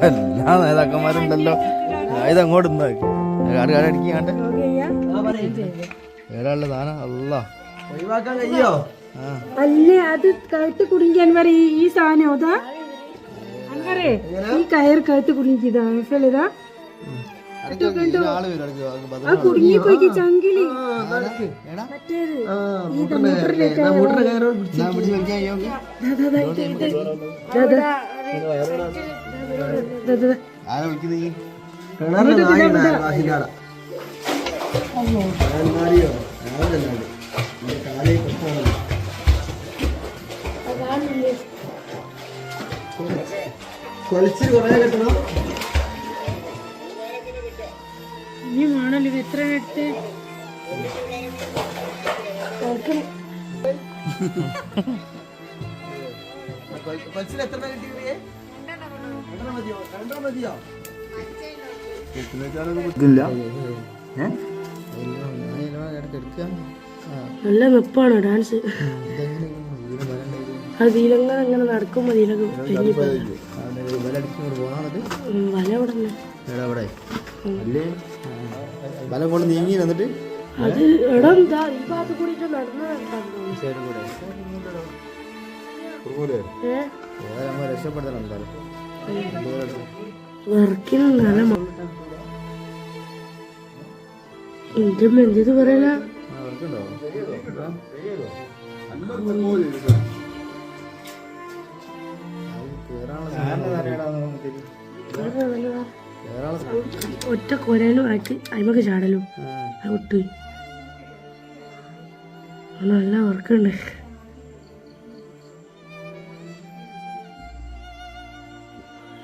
എല്ലാ നേതാക്കന്മാരുണ്ടല്ലോ. ഇത് അങ്ങോട്ട് കാട് കാട് അടിക്കാണ്ട് ഏതാളുടെ താന അല്ല ഒഴിവാക്കാൻ കഴിയോ? ആ. അല്ലേ അത് കഴുത്ത് കുടുങ്ങിയാൻ പറ ഈ സാധനം അതാ? അങ്ങനെ ഈ കയർ കഴുത്ത് കുടുങ്ങിയതാ ചങ്കിൽ. മറ്റേത് ഈ? നായുണ്ട് അയൽവാസിന്റെ ആടെ. അയൽമാരിയോ? ആളല്ലാണ്ട്. നമ്മുടെ കാലേ പ്രശ്നമാണ്. കൊലച്ചിൽ കുറേ കെട്ടണം ഇനി വേണല്ലോ ഇത് എത്ര എടുത്ത് നോക്കണം. എത്ര മതിയോ? മതിയോ? നല്ല വെപ്പാണ് ഡാൻസ്. അതിലങ്ങനെ അങ്ങനെ നടക്കും ഉം, വല ഇവിടെ കൊണ്ട് നീങ്ങി എന്നിട്ട് അത് ഇടം ഈ ഭാഗത്ത് കൂടിയിട്ട് നടന്നു രക്ഷപ്പെടുത്തണം എന്തായാലും. വെറുക്കിന് നല്ല എന്റെ മെഞ്ചത് പറയല ആ വർക്കുണ്ടോ ഒറ്റ കൊരലും ആക്കി അയിമക്ക് ചാടലും. ഒട്ട് നല്ല വർക്കുണ്ട്.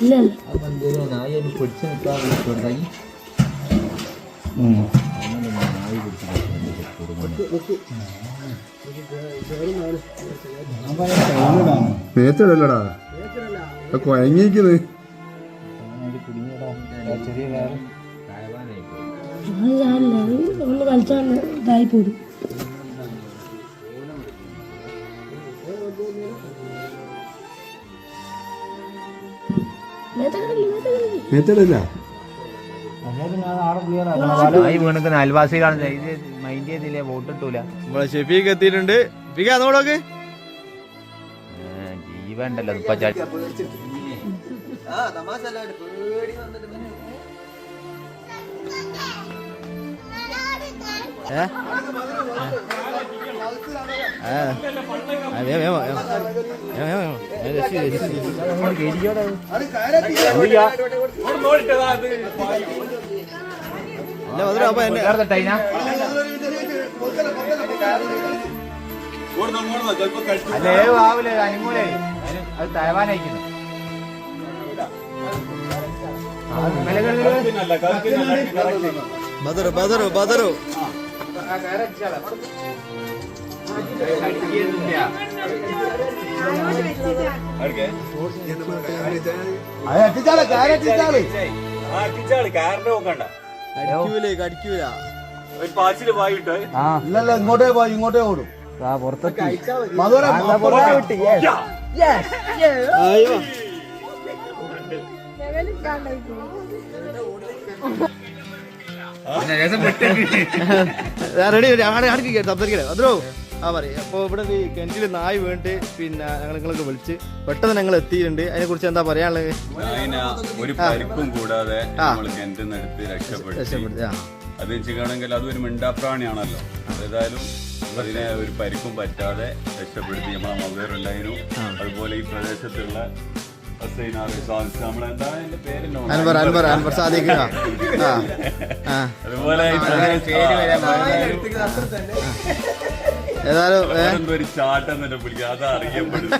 ഇല്ല മേത്തടല്ലടാ ചെറിയ അത് ചാടില്ല അത് ഒന്ന് കളിച്ചാൽ ഇതായി പോരും. മൈൻഡ് ചെയ്തില്ലേ? വോട്ട് ഇട്ടൂല. നമ്മളെ ഷെഫീക്ക് എത്തിയിട്ടുണ്ട്. ഷെഫീക്ക് അതോടൊക്കെ ജീവ ഉണ്ടല്ലോ. ഇപ്പൊ ഇല്ല, മധുര, അപ്പൊ എന്നെ- അല്ലേ ആവൂലേ അനുമൂലേ അത് തയവാനയക്കുന്നു ബദറു ബദറു ബദറു ഇല്ലല്ല ഇങ്ങോട്ടേ പോയി ഇങ്ങോട്ടേ ഓടും. മധുര അയ്യോ റെഡി അടുക്കി സംസാരിക്കണേ മധുരോ ആ പറയും. അപ്പോൾ ഇവിടെ ഈ കിണറ്റിൽ നായ് വീണിട്ട് പിന്നെ ഞങ്ങൾ നിങ്ങളൊക്കെ വിളിച്ച് പെട്ടെന്ന് ഞങ്ങൾ എത്തിയിട്ടുണ്ട്. അതിനെ കുറിച്ച് എന്താ പറയാനുള്ളത്? ഒരു പരിക്കും കൂടാതെ രക്ഷപ്പെടുത്തി. അത് വെച്ചിട്ടാണെങ്കിൽ അതൊരു മിണ്ടാപ്രാണിയാണല്ലോ. ഏതായാലും അതിനെ ഒരു പരിക്കും പറ്റാതെ രക്ഷപ്പെടുത്തി. നമ്മളെ മൊബൈൽ അതുപോലെ ഈ പ്രദേശത്തുള്ള അൻവർ അൻവർ അൻവർ ആ അതുപോലെ ഏതായാലും ചാട്ടം തന്നെ വിളിക്കുക അത് അറിയപ്പെടും